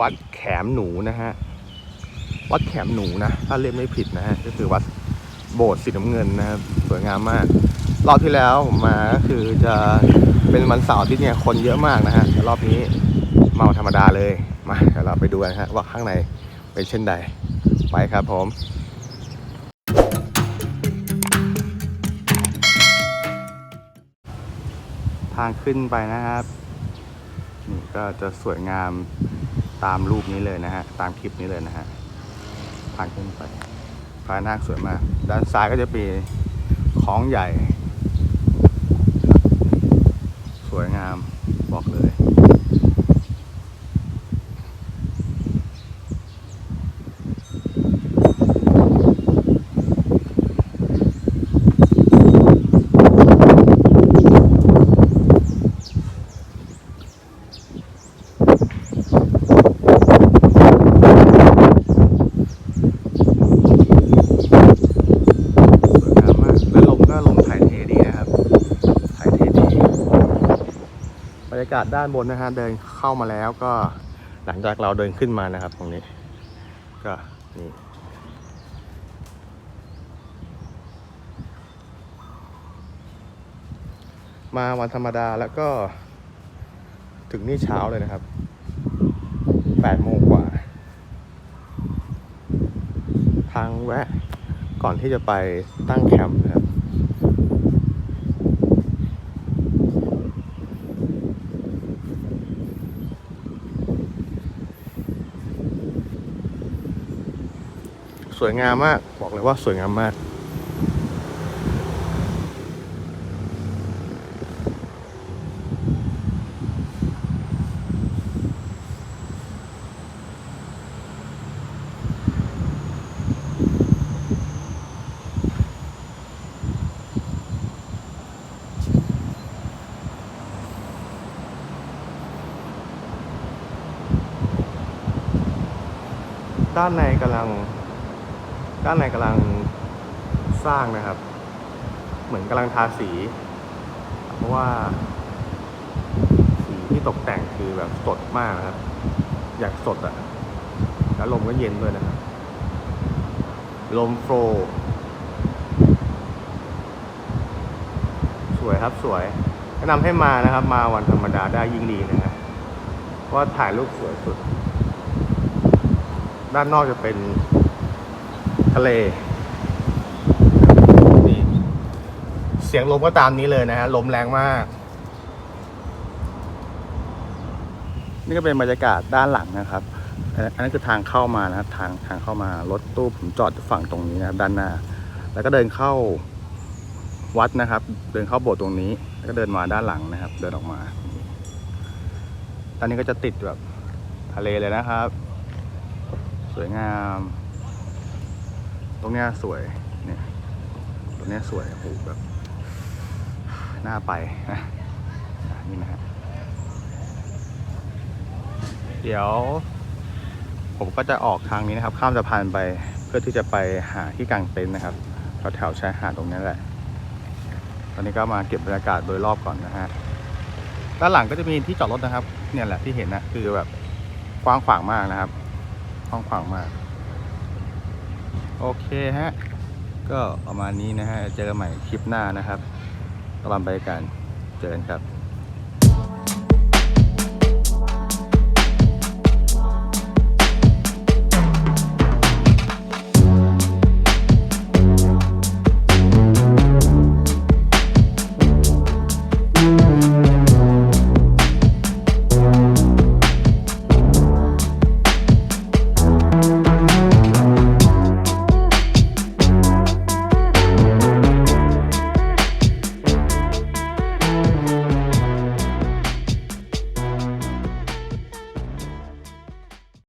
วัดแขมหนูนะฮะ วัดแขมหนูนะ ถ้าเรียกไม่ผิดนะฮะ ก็คือวัดโบสถ์สีน้ำเงินนะครับสวยงามมาก รอบที่แล้วผมมาก็คือจะเป็นวันเสาร์ที่เนี่ยคนเยอะมากนะฮะแต่รอบนี้เมาธรรมดาเลย มาเดี๋ยวเราไปดูกันฮะว่าข้างในเป็นเช่นใด ไปครับผมทางขึ้นไปนะครับนี่ก็จะสวยงาม ตามรูปนี้เลยนะฮะ ตามคลิปนี้เลยนะฮะทางขึ้นไปพระนาคสวยมาก ด้านซ้ายก็จะมีคล้องใหญ่ สวยงามบอกเลย สวยงามมาก และลมก็ลมถ่ายเทดีนะครับถ่ายเทดี บ รรยากาศด้านบนนะฮะเดินเข้ามาแล้วก็หลังจากเราเดินขึ้นมานะครับ ตรงนี้ ก็นี่มาวันธรรมดาแล้วก็ ถึงนี่เช้าเลยนะครับแปดโมงกว่า ทางแวะก่อนที่จะไปตั้งแคมป์นะครับ สวยงามมาก บอกเลยว่าสวยงามมาก ด้านในกำลัง ด้านในกำลังสร้างนะครับ เหมือนกำลังทาสี เพราะว่าสีที่ตกแต่งคือแบบสดมากนะครับ อยากสดอะ่ะแล้วลมก็เย็นด้วยนะครับ ลมโฟล์สวยครับสวยแนะนำให้มานะครับ มาวันธรรมดาได้ยิ่งดีนะครับเพราะว่าถ่ายรูปสวยสุด ด้านนอกจะเป็น ทะเลนี่เสียงลมก็ตามนี้เลยนะฮะลมแรงมาก นี่ก็เป็นบรรยากาศด้านหลังนะครับ อันนนั้นคือทางเข้ามานะครับทางทางเข้ามารถตู้ผมจอดอยู่ฝั่งตรงนี้นะครับด้านหน้า แล้วก็เดินเข้าวัดนะครับ เดินเข้าโบสถ์ตรงนี้ แล้วก็เดินมาด้านหลังนะครับ เดินออกมาตอนนี้ก็จะติดแบบทะเลเลยนะครับ สวยงาม ตรงเนี้ยสวยเนี่ยตรงเนี้ยสวยโอ้โหแบบน่าไปนะนี่นะฮะเดี๋ยว ผมก็จะออกทางนี้นะครับ ข้ามสะพานไปเพื่อที่จะไปหาที่กางเต็นท์นะครับแถวแถวชายหาดตรงนี้แหละ ตอนนี้ก็มาเก็บบรรยากาศโดยรอบก่อนนะฮะด้านหลังก็จะมีที่จอดรถนะครับ เนี่ยแหละที่เห็นนะคือแบบกว้างขวางมากนะครับกว้างขวางมาก โอเคฮะ ก็ประมาณนี้นะฮะ เจอกันใหม่คลิปหน้านะครับกลังไปกัน เจอกันครับ